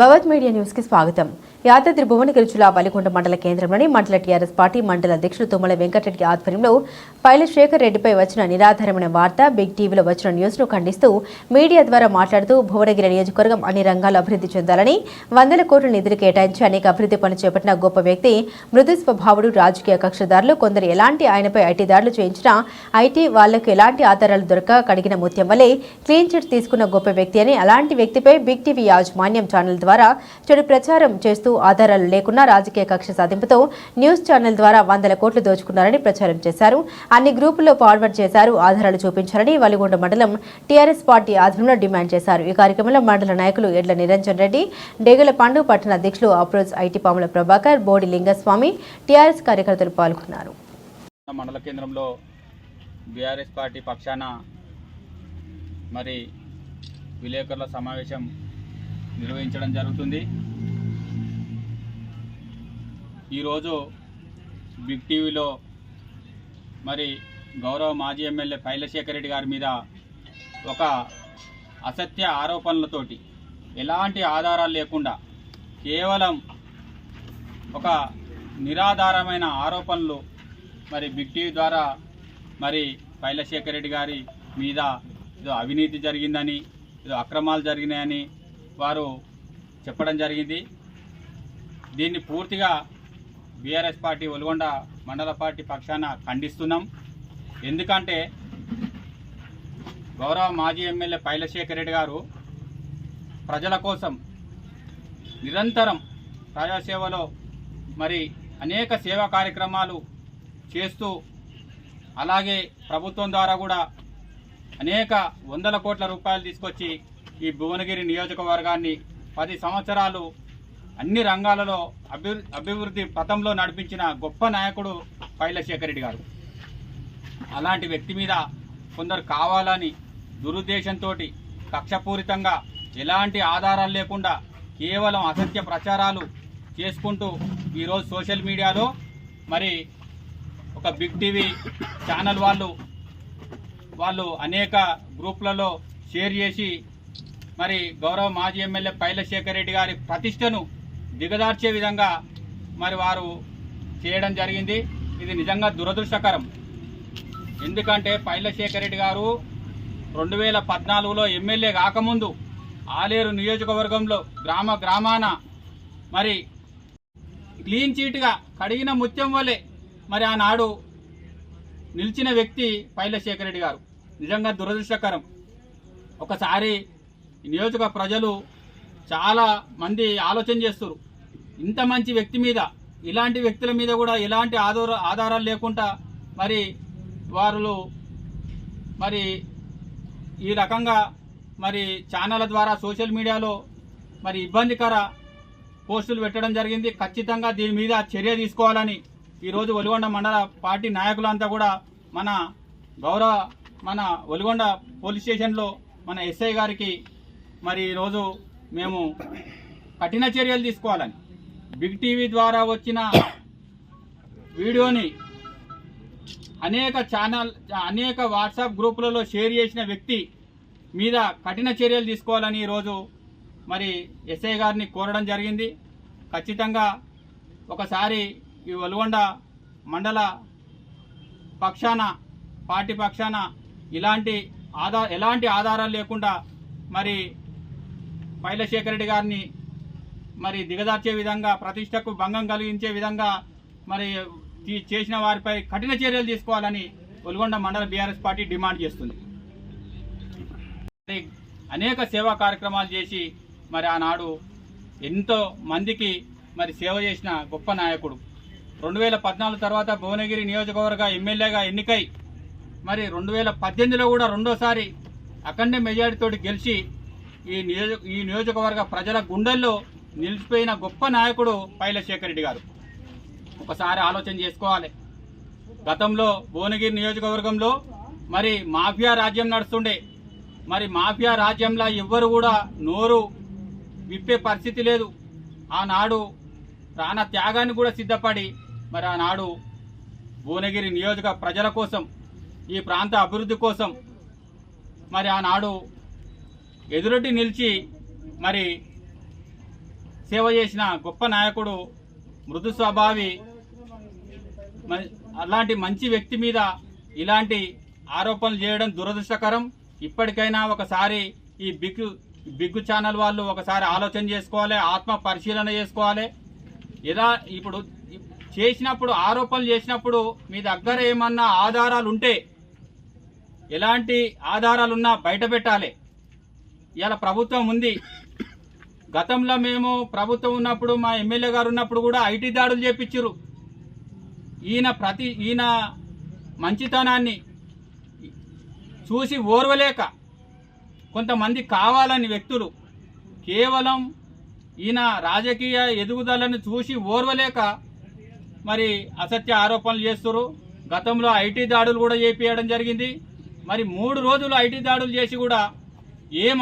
భవత్ media న్యూస్కి స్వాగతం. యాదాద్రి భువనగిరి జిల్లా వలిగొండ మండల కేంద్రంలోని మండల టీఆర్ఎస్ పార్టీ మండల అధ్యక్షుడు తుమ్మల వెంకటరెడ్డి ఆధ్వర్యంలో పైల శేఖర్ రెడ్డిపై వచ్చిన నిరాధారమైన వార్త బిగ్ టీవీలో వచ్చిన న్యూస్ను ఖండిస్తూ మీడియా ద్వారా మాట్లాడుతూ భువనగిరి నియోజకవర్గం అన్ని రంగాల్లో అభివృద్ధి చెందాలని వందల కోట్ల నిధులు కేటాయించి అనేక అభివృద్ధి పనులు చేపట్టిన గొప్ప వ్యక్తి మృదు స్వభావుడు రాజకీయ కక్షదారులు కొందరు ఎలాంటి ఆయనపై ఐటీ దాడులు చేయించినా ఐటీ వాళ్ళకు ఎలాంటి ఆధారాలు దొరక కడిగిన ముత్యం వల్లే క్లీన్ చిట్ తీసుకున్న గొప్ప వ్యక్తి అని అలాంటి వ్యక్తిపై బిగ్ టీవీ యాజమాన్యం ఛానల్ ద్వారా చెడు ప్రచారం చేస్తూ ఆధారాలు లేకున్నా రాజకీయ కక్ష సాధింపుతో న్యూస్ ఛానల్ ద్వారా వందల కోట్లు దోచుకున్నారని ప్రచారం చేశారు. అన్ని గ్రూపుల్లో ఫార్వర్డ్ చేశారు ఆధారాలు చూపించారని వలిగొండ మండలం టీఆర్ఎస్ పార్టీ ఆధ్వర్యంలో డిమాండ్ చేశారు. ఈ కార్యక్రమంలో మండల నాయకులు ఎడ్ల నిరంజన్ రెడ్డి డేగల పండు పట్టణ అధ్యక్షులు అప్రోజ్ ఐటీ పాముల ప్రభాకర్ బోడి లింగస్వామి టీఆర్ఎస్ కార్యకర్తలు పాల్గొన్నారు. మండల కేంద్రంలో బీఆర్ఎస్ పార్టీ పక్షాన మరి విలేకరుల సమావేశం నిర్వహించడం జరుగుతుంది. ఈరోజు బిగ్ టీవీలో మరి గౌరవ మాజీ ఎమ్మెల్యే పైలశేఖర్ రెడ్డి గారి మీద ఒక అసత్య ఆరోపణలతోటి ఎలాంటి ఆధారాలు లేకుండా కేవలం ఒక నిరాధారమైన ఆరోపణలు మరి బిగ్ టీవీ ద్వారా మరి పైలశేఖర్ రెడ్డి గారి మీద ఏదో అవినీతి జరిగిందని ఏదో అక్రమాలు జరిగినాయని వారు చెప్పడం జరిగింది. దీన్ని పూర్తిగా బీఆర్ఎస్ పార్టీ ఒల్గొండ మండల పార్టీ పక్షాన ఖండిస్తున్నాం. ఎందుకంటే గౌరవ మాజీ ఎమ్మెల్యే పైలశేఖర్ రెడ్డి గారు ప్రజల కోసం నిరంతరం ప్రజాసేవలో మరి అనేక సేవా కార్యక్రమాలు చేస్తూ అలాగే ప్రభుత్వం ద్వారా కూడా అనేక వందల కోట్ల రూపాయలు తీసుకొచ్చి ఈ భువనగిరి నియోజకవర్గాన్ని పది సంవత్సరాలు అన్ని రంగాలలో అభివృద్ధి పథంలో నడిపించిన గొప్ప నాయకుడు పైలశేఖర్ రెడ్డి గారు. అలాంటి వ్యక్తి మీద కొందరు కావాలని దురుద్దేశంతో కక్షపూరితంగా ఎలాంటి ఆధారాలు లేకుండా కేవలం అసత్య ప్రచారాలు చేసుకుంటూ ఈరోజు సోషల్ మీడియాలో మరి ఒక బిగ్ టీవీ ఛానల్ వాళ్ళు వాళ్ళు అనేక గ్రూప్లలో షేర్ చేసి మరి గౌరవ మాజీ ఎమ్మెల్యే పైలశేఖర్ రెడ్డి గారి ప్రతిష్టను దిగదార్చే విధంగా మరి వారు చేయడం జరిగింది. ఇది నిజంగా దురదృష్టకరం. ఎందుకంటే పైలశేఖర్ రెడ్డి గారు రెండు వేల పద్నాలుగులో ఎమ్మెల్యే కాకముందు ఆలేరు నియోజకవర్గంలో గ్రామ గ్రామాన మరి క్లీన్ చీట్గా కడిగిన ముత్యం వల్లే మరి ఆనాడు నిలిచిన వ్యక్తి పైలశేఖర్ రెడ్డి గారు. నిజంగా దురదృష్టకరం. ఒకసారి నియోజక ప్రజలు చాలా మంది ఆలోచన చేస్తారు ఇంత మంచి వ్యక్తి మీద ఇలాంటి వ్యక్తుల మీద కూడా ఎలాంటి ఆధార ఆధారాలు లేకుండా మరి వారు మరి ఈ రకంగా మరి ఛానళ్ళ ద్వారా సోషల్ మీడియాలో మరి ఇబ్బందికర పోస్టులు పెట్టడం జరిగింది. ఖచ్చితంగా దీని మీద చర్య తీసుకోవాలని ఈరోజు ఒలిగొండ మండల పార్టీ నాయకులంతా కూడా మన గౌరవ మన ఒలిగొండ పోలీస్ స్టేషన్లో మన ఎస్ఐ గారికి మరి ఈరోజు మేము కఠిన చర్యలు తీసుకోవాలని. బిగ్ టీవీ ద్వారా వచ్చిన వీడియోని అనేక ఛానల్ అనేక వాట్సాప్ గ్రూపులలో షేర్ చేసిన వ్యక్తి మీద కఠిన చర్యలు తీసుకోవాలని ఈరోజు మరి ఎస్ఐ గారిని కోరడం జరిగింది. ఖచ్చితంగా ఒకసారి ఈ ఒలుగొండ మండల పక్షాన పార్టీ పక్షాన ఇలాంటి ఆధార ఎలాంటి ఆధారాలు లేకుండా మరి పైలశేఖర్ రెడ్డి గారిని మరి దిగదార్చే విధంగా ప్రతిష్టకు భంగం కలిగించే విధంగా మరి తీ- చేసిన వారిపై కఠిన చర్యలు తీసుకోవాలని ఒల్గొండ మండల బీఆర్ఎస్ పార్టీ డిమాండ్ చేస్తుంది. మరి అనేక సేవా కార్యక్రమాలు చేసి మరి ఆనాడు ఎంతో మందికి మరి సేవ చేసిన గొప్ప నాయకుడు. రెండు వేల పద్నాలుగు తర్వాత భువనగిరి నియోజకవర్గ ఎమ్మెల్యేగా ఎన్నికై మరి రెండు వేల పద్దెనిమిదిలో కూడా రెండోసారి అఖండ మెజారిటీతో గెలిచి ఈ నియోజక ఈ నియోజకవర్గ ప్రజల గుండెల్లో నిలిచిపోయిన గొప్ప నాయకుడు పైలశేఖర్ రెడ్డి గారు. ఒకసారి ఆలోచన చేసుకోవాలి. గతంలో భువనగిరి నియోజకవర్గంలో మరి మాఫియా రాజ్యం నడుస్తుండే. మరి మాఫియా రాజ్యంలో ఎవ్వరు కూడా నోరు విప్పే పరిస్థితి లేదు. ఆనాడు ప్రాణ త్యాగాన్ని కూడా సిద్ధపడి మరి ఆనాడు భువనగిరి నియోజక ప్రజల కోసం ఈ ప్రాంత అభివృద్ధి కోసం మరి ఆనాడు ఎదురొడ్డి నిలిచి మరి సేవ చేసిన గొప్ప నాయకుడు మృదు స్వభావి మ- అలాంటి మంచి వ్యక్తి మీద ఇలాంటి ఆరోపణలు చేయడం దురదృష్టకరం. ఇప్పటికైనా ఒకసారి ఈ బిగ్ బిగ్ ఛానల్ వాళ్ళు ఒకసారి ఆలోచన చేసుకోవాలి ఆత్మ పరిశీలన చేసుకోవాలి. ఎలా ఇప్పుడు చేసినప్పుడు ఆరోపణలు చేసినప్పుడు మీ దగ్గర ఏమన్నా ఆధారాలు ఉంటే ఎలాంటి ఆధారాలున్నా బయట పెట్టాలి. ఇలా ప్రభుత్వం ఉంది. గతంలో మేము ప్రభుత్వం ఉన్నప్పుడు మా ఎమ్మెల్యే గారు ఉన్నప్పుడు కూడా ఐటీ దాడులు చేపించారు ఈయన ప్రతి ఈయన మంచితనాన్ని చూసి ఓర్వలేక కొంతమంది కావాలని వ్యక్తులు కేవలం ఈయన రాజకీయ ఎదుగుదలను చూసి ఓర్వలేక మరి అసత్య ఆరోపణలు చేస్తారు గతంలో ఐటీ దాడులు కూడా చేపించడం జరిగింది. మరి మూడు రోజులు ఐటీ దాడులు చేసి కూడా ఏం